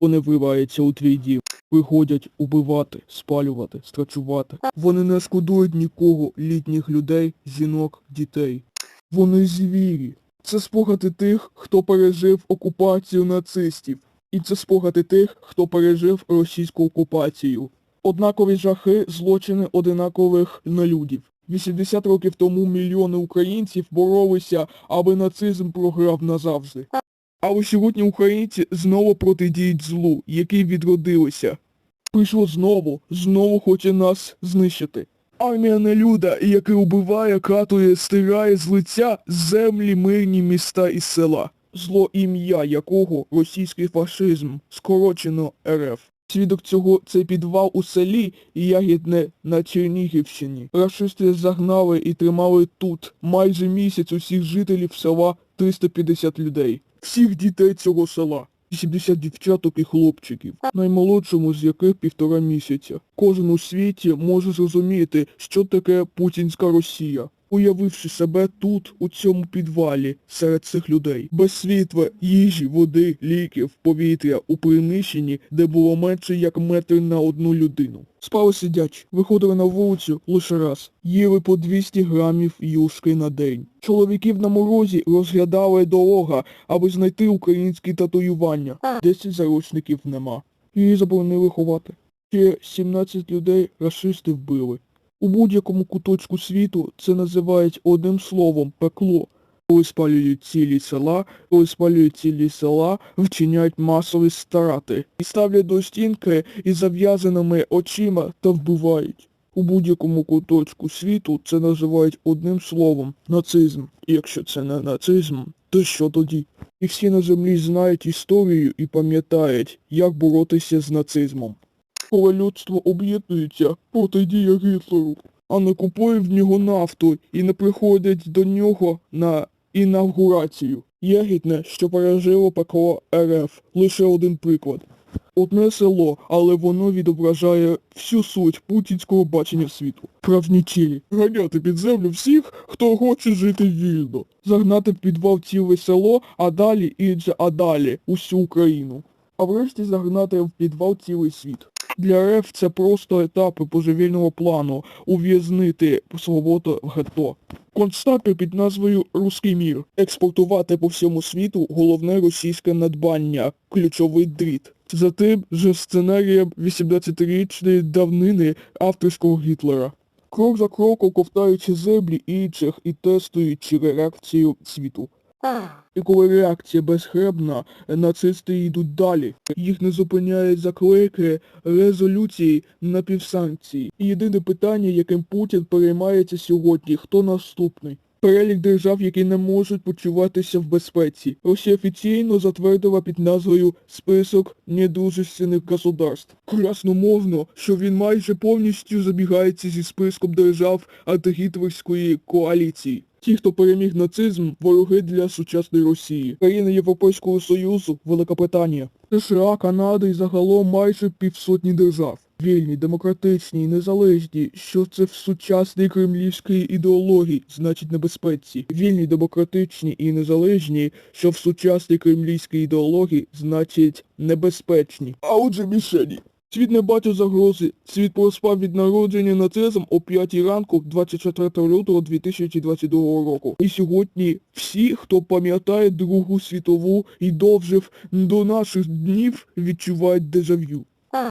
Вони вриваються у твій дім, приходять убивати, спалювати, страчувати. Вони не шкодують нікого, літніх людей, жінок, дітей. Вони звірі. Це спогади тих, хто пережив окупацію нацистів. І це спогади тих, хто пережив російську окупацію. Однакові жахи, злочини одинакових нелюдів. 80 років тому мільйони українців боролися, аби нацизм програв назавжди. Але сьогодні українці знову протидіють злу, який відродилися. Прийшло знову, знову хоче нас знищити. Армія нелюда, яка убиває, катує, стирає з лиця землі, мирні міста і села. Зло ім'я якого російський фашизм, скорочено РФ. Свідок цього це підвал у селі Ягідне на Чернігівщині. Рашисти загнали і тримали тут майже місяць усіх жителів села 350 людей. Всіх дітей цього села. 80 дівчаток і хлопчиків, наймолодшому з яких півтора місяця. Кожен у світі може зрозуміти, що таке путінська Росія, уявивши себе тут, у цьому підвалі, серед цих людей. Без світла, їжі, води, ліків, повітря, у приміщенні, де було менше як метр на одну людину. Спали сидячи, виходили на вулицю лише раз, їли по 200 грамів юшки на день. Чоловіків на морозі розглядали дорога, аби знайти українські татуювання. 10 заручників нема. Її заборонили ховати. Ще 17 людей рашисти вбили. У будь-якому куточку світу це називають одним словом пекло. Коли спалюють цілі села, коли спалюють цілі села, вчиняють масові страти. І ставлять до стінки із зав'язаними очима та вбивають. У будь-якому куточку світу це називають одним словом нацизм. І якщо це не нацизм, то що тоді? І всі на землі знають історію і пам'ятають, як боротися з нацизмом. Коли людство об'єднується, протидіє Гітлеру, а не купує в нього нафту і не приходить до нього на інавгурацію. Єгідне, що пережило пекло РФ. Лише один приклад. Одне село, але воно відображає всю суть путінського бачення світу. Справжні цілі. Ганяти під землю всіх, хто хоче жити вільно. Загнати в підвал ціле село, а далі інше, а далі усю Україну. А врешті загнати в підвал цілий світ. Для РФ це просто етапи божевільного плану ув'язнити свободу в гетто. Концтабір під назвою «Руський мір» експортувати по всьому світу головне російське надбання, ключовий дріт. За тим же сценарієм 18-річної давнини авторського Гітлера. Крок за кроком ковтаючи землі інших і тестуючи реакцію світу. І коли реакція безхребна, нацисти йдуть далі. Їх не зупиняють заклики, резолюції, напівсанкції. І єдине питання, яким Путін переймається сьогодні, хто наступний? Перелік держав, які не можуть почуватися в безпеці. Росія офіційно затвердила під назвою «Список недружественних государств». Красномовно, що він майже повністю забігається зі списком держав антигітлерської коаліції. Ті, хто переміг нацизм, вороги для сучасної Росії. Країни Європейського Союзу, Великобританія, США, Канада і загалом майже півсотні держав. Вільні, демократичні незалежні, що це в сучасній кремлівській ідеології, значить небезпеці. Вільні, демократичні і незалежні, що в сучасній кремлівській ідеології, значить небезпечні. А отже мішені. Світ не бачив загрози. Світ проспав від народження нацизм о 5 ранку 24 лютого 2022 року. І сьогодні всі, хто пам'ятає Другу світову і довжив до наших днів, відчувають дежавю.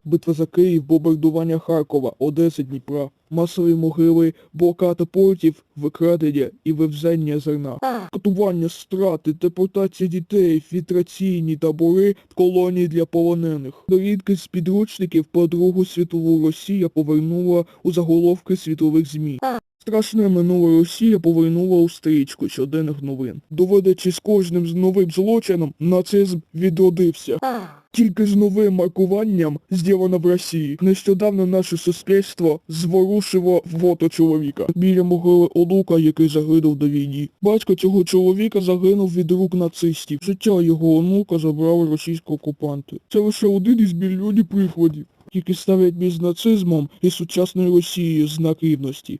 Битва за Київ, бомбардування Харкова, Одеси, Дніпра, масові могили, блокада портів, викрадення і вивзення зерна, катування, страти, депортація дітей, фільтраційні табори, колонії для полонених. Дорідки з підручників про Другу світову Росія повернула у заголовки світових ЗМІ. Страшне минуле Росія повернула у стрічку щоденних новин. Доводячи з кожним з новим злочином, нацизм відродився. Тільки з новим маркуванням зроблено в Росії. Нещодавно наше суспільство зворушило фото чоловіка біля могили онука, який загинув до війні. Батько цього чоловіка загинув від рук нацистів. Життя його онука забрали російські окупанти. Це лише один із мільйонів прикладів, які ставлять між нацизмом і сучасною Росією знак рівності.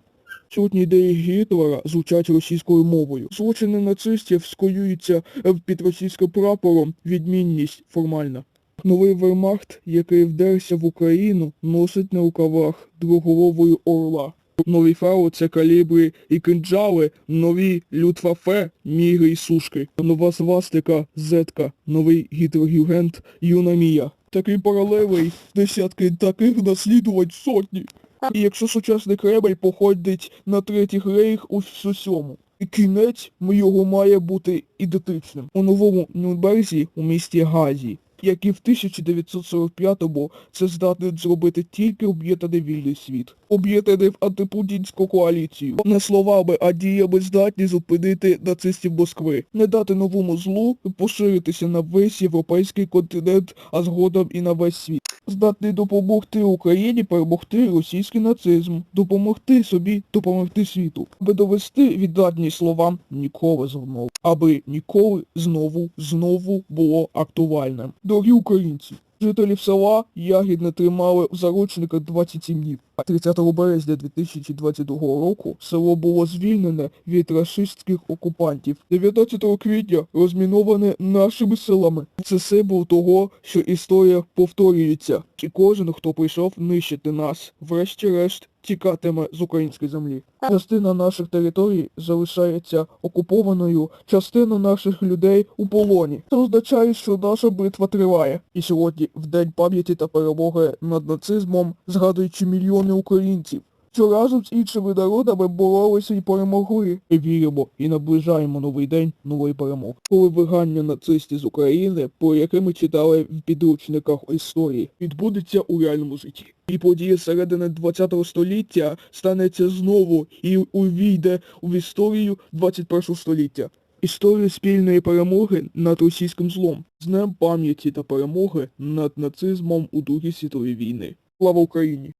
Сьогодні ідеї Гітлера звучать російською мовою. Злочини нацистів скоюються е, під російським прапором, відмінність формальна. Новий вермахт, який вдерся в Україну, носить на рукавах двоголової орла. Нові фау це калібри і кинджали, нові лютвафе, міги і сушки, нова свастика, зетка, новий гідрогюгент, юнамія. Такий паралелей, десятки таких наслідувать сотні. Якщо сучасний Кремль походить на третій рейх у всьому. І кінець його має бути ідентичним. У новому Нюрнберзі у місті Газі, як і в 1945-му, це здатний зробити тільки об'єднаний вільний світ. Об'єднаний в антипутінську коаліцію. Не словами, а діями здатні зупинити нацистів Москви, не дати новому злу поширитися на весь європейський континент, а згодом і на весь світ. Здатний допомогти Україні перемогти російський нацизм, допомогти собі, допомогти світу, аби довести віддатні словам ніколи знову, аби ніколи знову, знову було актуальним. Дорогі українці, жителів села ягідне тримали в заручниках 27 днів. А 30 березня 2022 року село було звільнене від рашистських окупантів. 19 квітня розміноване нашими силами. Це символ того, що історія повторюється. І кожен, хто прийшов нищити нас, врешті-решт тікатиме з української землі. Частина наших територій залишається окупованою, частина наших людей у полоні. Це означає, що наша битва триває. І сьогодні, в день пам'яті та перемоги над нацизмом, згадуючи мільйони українців, що разом з іншими народами боролися і перемогли. Віримо і наближаємо новий день нової перемоги. Коли вигання нацистів з України, про яке ми читали в підручниках історії, відбудеться у реальному житті. І події середини ХХ століття станеться знову і увійде в історію 21 століття. Історію спільної перемоги над російським злом, з днем пам'яті та перемоги над нацизмом у Другій світовій війни. Слава Україні!